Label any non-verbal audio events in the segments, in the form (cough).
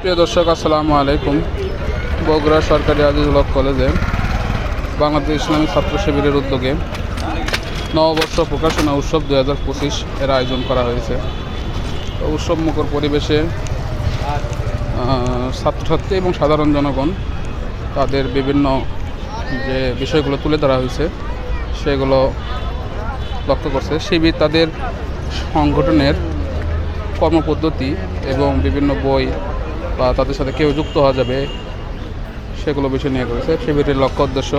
প্রিয় দর্শক, আসসালামু আলাইকুম। বগুড়া সরকারি আজিজুল হক কলেজে বাংলাদেশ ইসলামী ছাত্র শিবিরের উদ্যোগে নববর্ষ প্রকাশনা উৎসব দু হাজার পঁচিশ এর আয়োজন করা হয়েছে। উৎসব মুখর পরিবেশে ছাত্রছাত্রী এবং সাধারণ জনগণ তাদের বিভিন্ন যে বিষয়গুলো তুলে ধরা হয়েছে, সেগুলো লক্ষ্য করছে। শিবির তাদের সংগঠনের কর্মপদ্ধতি এবং বিভিন্ন বই বা তাদের সাথে কেউ যুক্ত হওয়া যাবে, সেগুলো বিষয় নিয়ে করেছে। শিবিরের লক্ষ্য উদ্দেশ্য,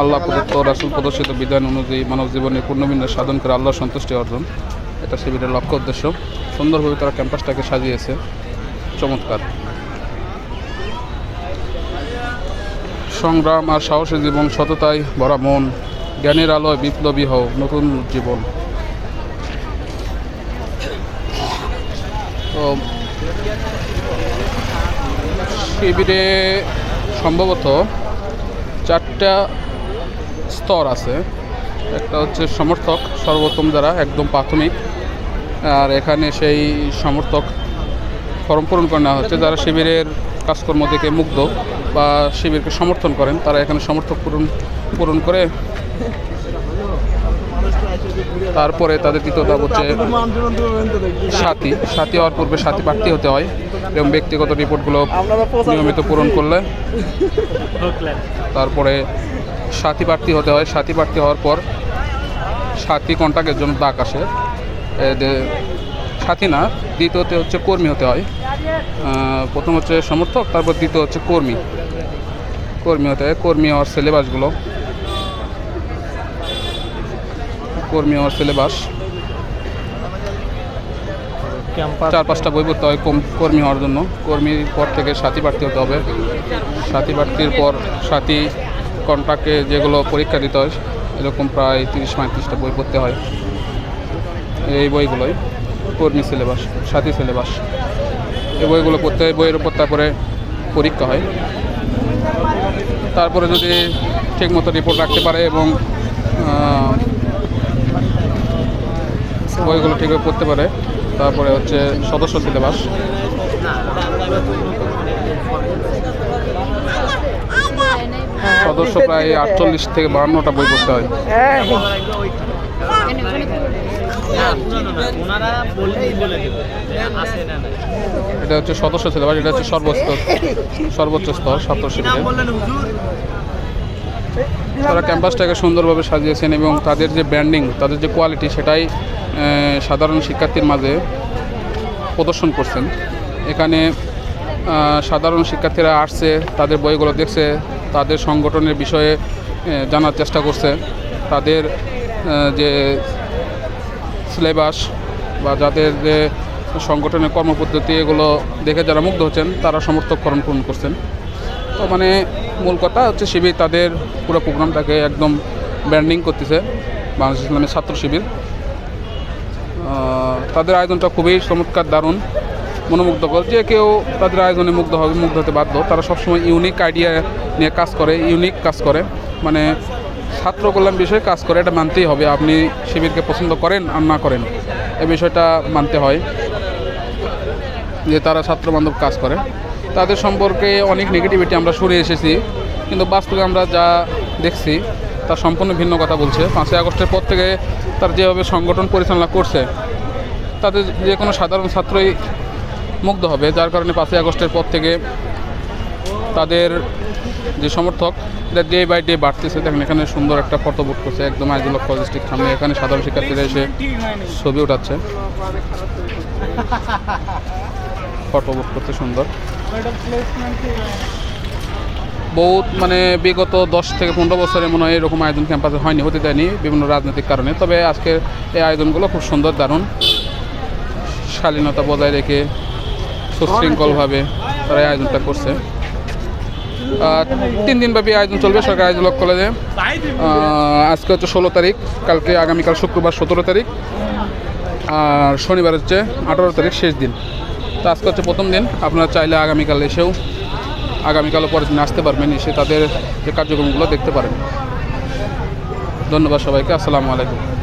আল্লাহ প্রদত্ত রাসুল প্রদর্শিত বিধান অনুযায়ী মানব জীবনে পূর্ণবিন্যাস সাধন করে আল্লাহর সন্তুষ্টি অর্জন। এটা শিবিরের লক্ষ্য উদ্দেশ্য। সুন্দরভাবে তারা ক্যাম্পাসটাকে সাজিয়েছে। চমৎকার। সংগ্রাম আর সাহসী জীবন সততায় ভরা মন, জ্ঞানের আলোয় বিপ্লবী হও, নতুন জীবন। তো শিবিরে সম্ভবত চারটা স্তর আছে। একটা হচ্ছে সমর্থক, সর্বোত্তম যারা একদম প্রাথমিক। আর এখানে সেই সমর্থক ফর্ম পূরণ করে নেওয়া হচ্ছে। যারা শিবিরের কাজকর্ম থেকে মুগ্ধ বা শিবিরকে সমর্থন করেন, তারা এখানে সমর্থক পূরণ পূরণ করে তারপরে তাদের দ্বিতীয় ধাপ হচ্ছে সাথী সাথী হওয়ার পূর্বে সাথী প্রার্থী হতে হয় এবং ব্যক্তিগত রিপোর্টগুলো নিয়মিত পূরণ করলে তারপরে সাথী প্রার্থী হতে হয়। সাথী প্রার্থী হওয়ার পর সাথী কন্ট্যাক্টের জন্য ডাক আসে। সাথী না, দ্বিতীয়তে হচ্ছে কর্মী হতে হয়। প্রথম হচ্ছে সমর্থক, তারপর দ্বিতীয় হচ্ছে কর্মী। কর্মী হতে হয়। কর্মী হওয়ার সিলেবাসগুলো কর্মী হওয়ার সিলেবাস চার পাঁচটা বই পড়তে হয় কর্মী হওয়ার জন্য। কর্মীর পর থেকে সাথী প্রার্থী হতে হবে। সাথী প্রার্থীর পর সাথী কন্ট্রাক্টে যেগুলো পরীক্ষা দিতে হয় এরকম প্রায় তিরিশ পঁয়ত্রিশটা বই পড়তে হয়। এই বইগুলোই কর্মী সিলেবাস সাথী সিলেবাস এই বইগুলো পড়তে হয় বইয়ের উপর তারপরে পরীক্ষা হয়। তারপরে যদি ঠিকমতো রিপোর্ট রাখতে পারে এবং বইগুলো ঠিকভাবে পড়তে পারে। তারপরে হচ্ছে সদস্য সিলেবাস। সদস্য প্রায় আটচল্লিশ থেকে বাহান্নটা বই পড়তে হয়। এটা হচ্ছে সদস্য সিলেবাস, এটা হচ্ছে সর্বোচ্চ সর্বোচ্চ স্তর বললেন হুজুর তারা ক্যাম্পাসটাকে সুন্দরভাবে সাজিয়েছেন এবং তাদের যে ব্র্যান্ডিং, তাদের যে কোয়ালিটি সেটাই সাধারণ শিক্ষার্থীর মাঝে প্রদর্শন করছেন। এখানে সাধারণ শিক্ষার্থীরা আসছে, তাদের বইগুলো দেখছে, তাদের সংগঠনের বিষয়ে জানার চেষ্টা করছে। তাদের যে সিলেবাস বা যাদের যে সংগঠনের কর্মপদ্ধতি, এগুলো দেখে যারা মুগ্ধ হচ্ছেন, তারা সমর্থককরণ পূরণ করছেন। তো মানে মূল কথা হচ্ছে শিবির তাদের পুরো প্রোগ্রামটাকে একদম ব্র্যান্ডিং করতেছে, বাংলাদেশ ইসলামের ছাত্র শিবির। তাদের আয়োজনটা খুবই চমৎকার, দারুণ, মনোমুগ্ধকর। যে কেউ তাদের আয়োজনে মুগ্ধ হবে, মুগ্ধ হতে বাধ্য। তারা সবসময় ইউনিক আইডিয়া নিয়ে কাজ করে ইউনিক কাজ করে। মানে ছাত্র কল্যাণ বিষয়ে কাজ করে, এটা মানতেই হবে। আপনি শিবিরকে পছন্দ করেন আর না করেন এই বিষয়টা মানতে হয় যে তারা ছাত্র বান্ধব কাজ করে। তাদের সম্পর্কে অনেক নেগেটিভিটি আমরা সরে এসেছি। কিন্তু বাস্তবে আমরা যা দেখছি তা সম্পূর্ণ ভিন্ন কথা বলছে। পাঁচই আগস্টের পর থেকে তার যেভাবে সংগঠন পরিচালনা করছে তাদের যে কোনো সাধারণ ছাত্রই মুগ্ধ হবে। যার কারণে পাঁচই আগস্টের পর থেকে তাদের যে সমর্থক এটা ডে বাই ডে বাড়তেছে। দেখেন এখানে সুন্দর একটা ফটো বুট করছে একদম আইজুল কলেজ ঠিক সামনে। এখানে সাধারণ শিক্ষার্থীরা এসে ছবি উঠাচ্ছে। (laughs) ফটো বুট করতে সুন্দর। বহুত মানে বিগত দশ থেকে পনেরো বছরে মনে হয় এরকম আয়োজন ক্যাম্পাসে হয়নি, হতে দেয়নি বিভিন্ন রাজনৈতিক কারণে। তবে আজকের এই আয়োজনগুলো খুব সুন্দর, দারুণ। শালীনতা বজায় রেখে সুশৃঙ্খলভাবে তারা এই আয়োজনটা করছে। তিন দিনব্যাপী আয়োজন চলবে সরকারি আয়োজক কলেজে। আজকে হচ্ছে ষোলো তারিখ, কালকে আগামীকাল শুক্রবার সতেরো তারিখ। আর শনিবার হচ্ছে আঠারো তারিখ শেষ দিন। তো আজকে হচ্ছে প্রথম দিন। আপনারা চাইলে আগামীকাল এসেও, আগামীকালও পরের দিন আসতে পারবেন, এসে তাদের যে কার্যক্রমগুলো দেখতে পারেন। ধন্যবাদ সবাইকে, আসসালামু আলাইকুম।